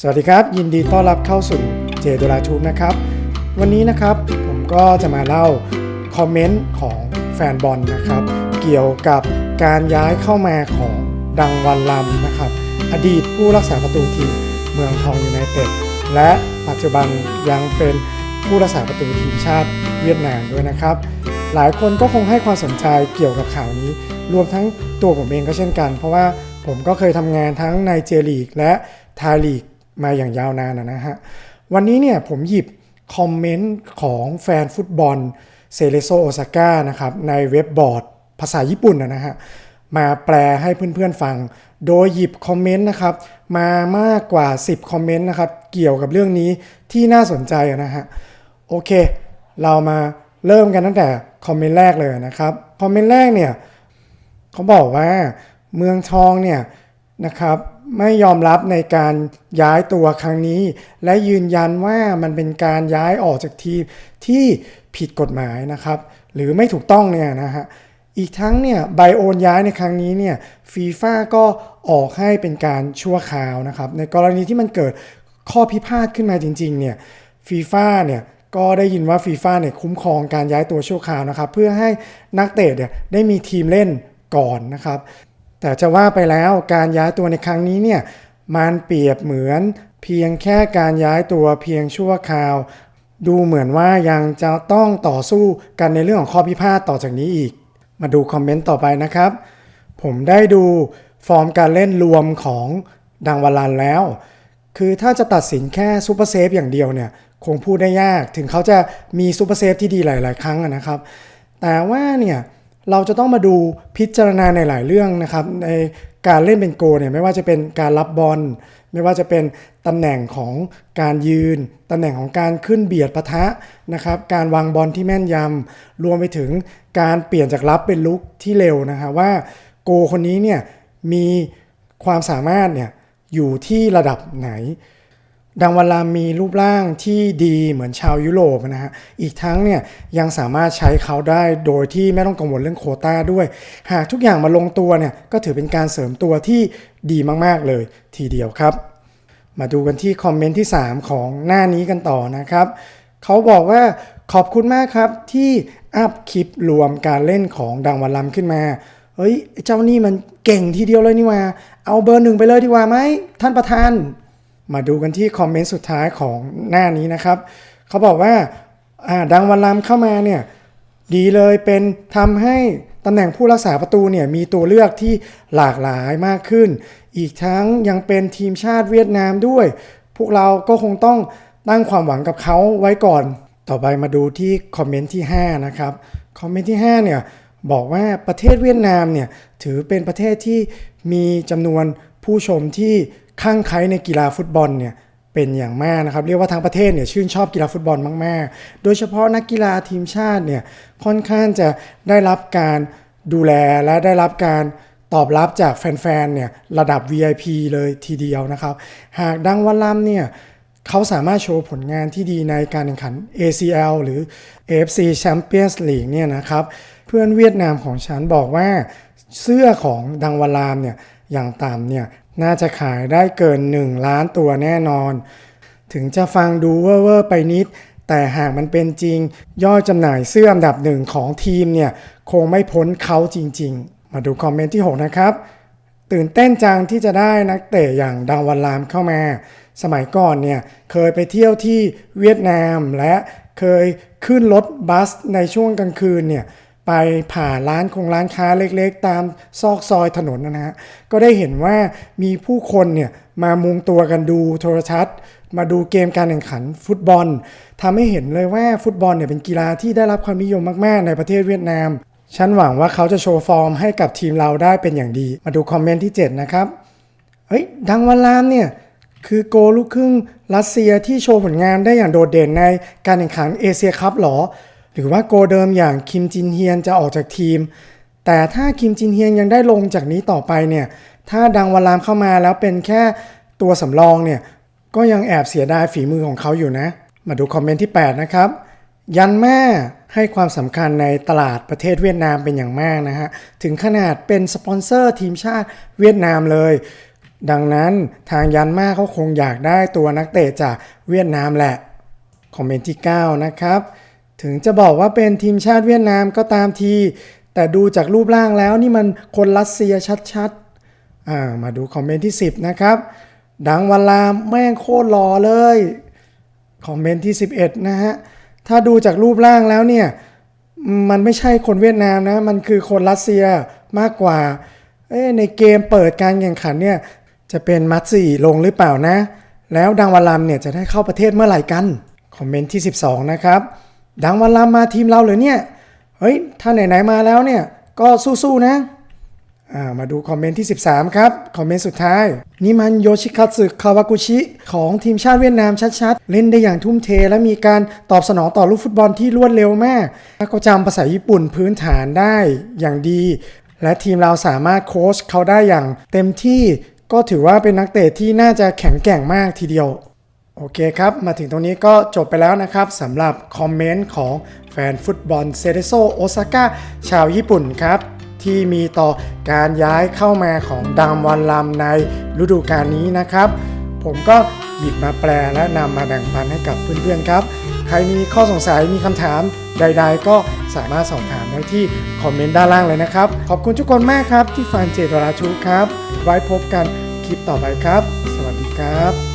สวัสดีครับ ยินดีต้อนรับเข้าสู่เจดราทูบนะครับ วันนี้นะครับผมก็จะมาเล่าคอมเมนต์ของแฟนบอลนะครับ เกี่ยวกับการย้ายเข้ามาของดังวันลำนะครับ อดีตผู้รักษาประตูทีมเมืองทองยูไนเต็ดและปัจจุบันยังเป็นผู้รักษาประตูทีมชาติเวียดนามด้วยนะครับ หลายคนก็คงให้ความสนใจเกี่ยวกับข่าวนี้ รวมทั้งตัวผมเองก็เช่นกัน เพราะว่าผมก็เคยทำงานทั้งในเจลีกและไทยลีก มาอย่างยาวนานนะฮะ วันนี้เนี่ยผมหยิบคอมเมนต์ของแฟนฟุตบอลเซเลโซโอซาก้านะครับในเว็บบอร์ดภาษาญี่ปุ่นนะฮะมาแปลให้เพื่อนๆฟัง โดยหยิบคอมเมนต์นะครับมามากกว่า 10 คอมเมนต์นะครับเกี่ยวกับเรื่องนี้ที่น่าสนใจนะฮะโอเค เรามาเริ่มกันตั้งแต่คอมเมนต์แรกเลยนะครับคอมเมนต์แรกเนี่ยเขาบอกว่าเมืองทองเนี่ยนะครับ ไม่ยอมรับในการย้ายตัวครั้งนี้ และยืนยันว่ามันเป็นการย้ายออกจากทีมที่ผิดกฎหมายนะครับ หรือไม่ถูกต้องเนี่ยนะฮะอีกทั้งเนี่ยใบโอนย้ายในครั้งนี้เนี่ยฟีฟ่าก็ออกให้เป็นการชั่วคราวนะครับ ในกรณีที่มันเกิดข้อพิพาทขึ้นมาจริงๆเนี่ยฟีฟ่าเนี่ยก็ได้ยินว่าฟีฟ่าเนี่ยคุ้มครองการย้ายตัวชั่วคราวนะครับ เพื่อให้นักเตะเนี่ยได้มีทีมเล่นก่อนนะครับ แต่จะว่าไปแล้วการย้ายตัวในครั้งนี้เนี่ยมันเปรียบเหมือนเพียงแค่การย้ายตัวเพียงชั่วคราว ดูเหมือนว่ายังจะต้องต่อสู้กันในเรื่องของข้อพิพาทต่อจากนี้อีก มาดูคอมเมนต์ต่อไปนะครับ ผมได้ดูฟอร์มการเล่นรวมของดังวาลันแล้ว คือถ้าจะตัดสินแค่ซูเปอร์เซฟอย่างเดียวเนี่ยคงพูดได้ยากถึงเขาจะมีซูเปอร์เซฟที่ดีหลาย ๆ ครั้งนะครับ แต่ว่าเนี่ย เราจะต้องมาดูพิจารณาในหลายเรื่องนะครับ ในการเล่นเป็นโกเนี่ยไม่ว่าจะเป็นการรับบอลไม่ว่าจะเป็นตำแหน่งของการยืนตำแหน่งของการขึ้นเบียดปะทะนะครับ การวางบอลที่แม่นยำรวมไปถึงการเปลี่ยนจากรับเป็นลุกที่เร็วนะครับว่าโกคนนี้เนี่ยมีความสามารถเนี่ยอยู่ที่ระดับไหน ดังวัลามีรูปร่างที่ดีเหมือนชาวยุโรปนะฮะ อีกทั้งเนี่ยยังสามารถใช้เขาได้โดยที่ไม่ต้องกังวลเรื่องโคต้าด้วย หากทุกอย่างมาลงตัวเนี่ยก็ถือเป็นการเสริมตัวที่ดีมากๆเลยทีเดียวครับ มาดูกันที่คอมเมนต์ที่ 3 ของหน้านี้กันต่อนะครับ เขาบอกว่าขอบคุณมากครับที่อัพคลิปรวมการเล่นของดังวันลำขึ้นมาเฮ้ยเจ้านี่มันเก่งทีเดียวเลยนี่ว่า เอาเบอร์หนึ่งไปเลยดีกว่าไหมท่านประธาน มาดูกันที่คอมเมนต์สุดท้ายของหน้านี้นะครับ เขาบอกว่าดังวันลำเข้ามาเนี่ยดีเลยเป็นทำให้ตำแหน่งผู้รักษาประตูเนี่ยมีตัวเลือกที่หลากหลายมากขึ้น อีกทั้งยังเป็นทีมชาติเวียดนามด้วย พวกเราก็คงต้องตั้งความหวังกับเขาไว้ก่อน ต่อไปมาดูที่คอมเมนต์ที่ 5 นะครับ คอมเมนต์ที่ 5 เนี่ยบอกว่าประเทศเวียดนามเนี่ยถือเป็นประเทศที่มีจำนวนผู้ชมที่ ข้างไคล้ในกีฬาฟุตบอลเนี่ยเป็นอย่างมากนะครับเรียกว่าทั้งประเทศเนี่ยชื่นชอบกีฬาฟุตบอลมาก ๆ โดยเฉพาะนักกีฬาทีมชาติเนี่ยค่อนข้างจะได้รับการดูแลและได้รับการตอบรับจากแฟน ๆ เนี่ยระดับ VIP เลยทีเดียวนะครับ หากดังวันล่ำเนี่ยเขาสามารถโชว์ผลงานที่ดีในการแข่งขัน ACL หรือ AFC Champions League เนี่ยนะครับ เพื่อนเวียดนามของฉันบอกว่าเสื้อของดังวลามเนี่ย อย่างต่ำเนี่ยน่าจะขายได้เกิน 1 ล้านตัวแน่นอน ถึงจะฟังดูเว่อร์ไปนิด แต่หากมันเป็นจริง ยอดจำหน่ายเสื้ออันดับหนึ่งของทีมเนี่ยคงไม่พ้นเขาจริง ๆ มาดูคอมเมนต์ที่ 6 นะครับ ตื่นเต้นจังที่จะได้นักเตะอย่างดังวันลามเข้ามา สมัยก่อนเนี่ยเคยไปเที่ยวที่เวียดนามและเคยขึ้นรถบัสในช่วงกลางคืนเนี่ย ไปผ่าร้านคงร้านค้าเล็กๆ ตามซอกซอยถนนนะฮะก็ได้เห็นว่ามีผู้คนเนี่ยมามุงตัวกันดูโทรทัศน์ มาดูเกมการแข่งขันฟุตบอลทำให้เห็นเลยว่าฟุตบอลเนี่ยเป็นกีฬาที่ได้รับความนิยมมากๆ ในประเทศเวียดนาม ฉันหวังว่าเขาจะโชว์ฟอร์มให้กับทีมเราได้เป็นอย่างดี มาดูคอมเมนต์ที่ 7 นะครับ เฮ้ย ดังวันลามเนี่ยคือโกลูกครึ่งรัสเซียที่โชว์ผลงานได้อย่างโดดเด่นในการแข่งขันเอเชียคัพหรอ หรือว่าโกเดิมอย่างคิมจินเฮียนจะออกจากทีม แต่ถ้าคิมจินเฮียนยังได้ลงจากนี้ต่อไปเนี่ยถ้าดังวันลามเข้ามาแล้วเป็นแค่ตัวสำรองเนี่ยก็ยังแอบเสียดายฝีมือของเขาอยู่นะ มาดูคอมเมนต์ที่ 8 นะครับ ยันแม่ให้ความสำคัญในตลาดประเทศเวียดนามเป็นอย่างมากนะฮะ ถึงขนาดเป็นสปอนเซอร์ทีมชาติเวียดนามเลย ดังนั้นทางยันมาเขาคงอยากได้ตัวนักเตะจากเวียดนามแหละ คอมเมนต์ที่ 9 นะครับ ถึงจะบอกว่าเป็นทีมชาติเวียดนามก็ตามที แต่ดูจากรูปร่างแล้วนี่มันคนรัสเซียชัดๆอ่ามาดูคอมเมนต์ที่ 10 นะครับ ดังวันลามแม่งโคตรหล่อเลย คอมเมนต์ที่ 11 นะฮะ ถ้าดูจากรูปร่างแล้วเนี่ย มันไม่ใช่คนเวียดนามนะ มันคือคนรัสเซียมากกว่าเอ้ในเกมเปิดการแข่งขันเนี่ยจะเป็นมัตสีลงหรือเปล่านะ แล้วดังวันลามเนี่ยจะได้เข้าประเทศเมื่อไหร่กัน คอมเมนต์ที่ 12 นะครับ ดังวันลามมาทีมเราเหรือเนี่ย เฮ้ย ถ้าไหนๆมาแล้วเนี่ย ก็สู้ๆนะามาดูคอมเมนต์ที่ 13 ครับ คอมเมนต์สุดท้าย นี่มันโยชิคัตสึคาวากุชิ ของทีมชาติเวียดนามชัดๆ เล่นได้อย่างทุ่มเทและมีการตอบสนองต่อลูกฟุตบอลที่รวดเร็วมากและก็จำภาษาญี่ปุ่นพื้นฐานได้อย่างดี และทีมเราสามารถโค้ชเขาได้อย่างเต็มที่ ก็ถือว่าเป็นนักเตะที่น่าจะแข็งแกร่งมากทีเดียว โอเคครับ มาถึงตรงนี้ก็จบไปแล้วนะครับสำหรับคอมเมนต์ของแฟนฟุตบอลเซเ e โซโอซาก้าชาวญี่ปุ่นครับ ที่มีต่อการย้ายเข้ามาของดามวันลำในฤดูกาลนี้นะครับ ผมก็หยิบมาแปลและนำมาแบ่งปันให้กับเพื่อนๆครับ ใครมีข้อสงสัยมีคำถามใด ๆ ก็สามารถสอบถามได้ที่คอมเมนต์ด้านล่างเลยนะครับ ขอบคุณทุกคนมากครับที่ฟังเจตราชูครับ ไว้พบกันคลิปต่อไปครับ สวัสดีครับ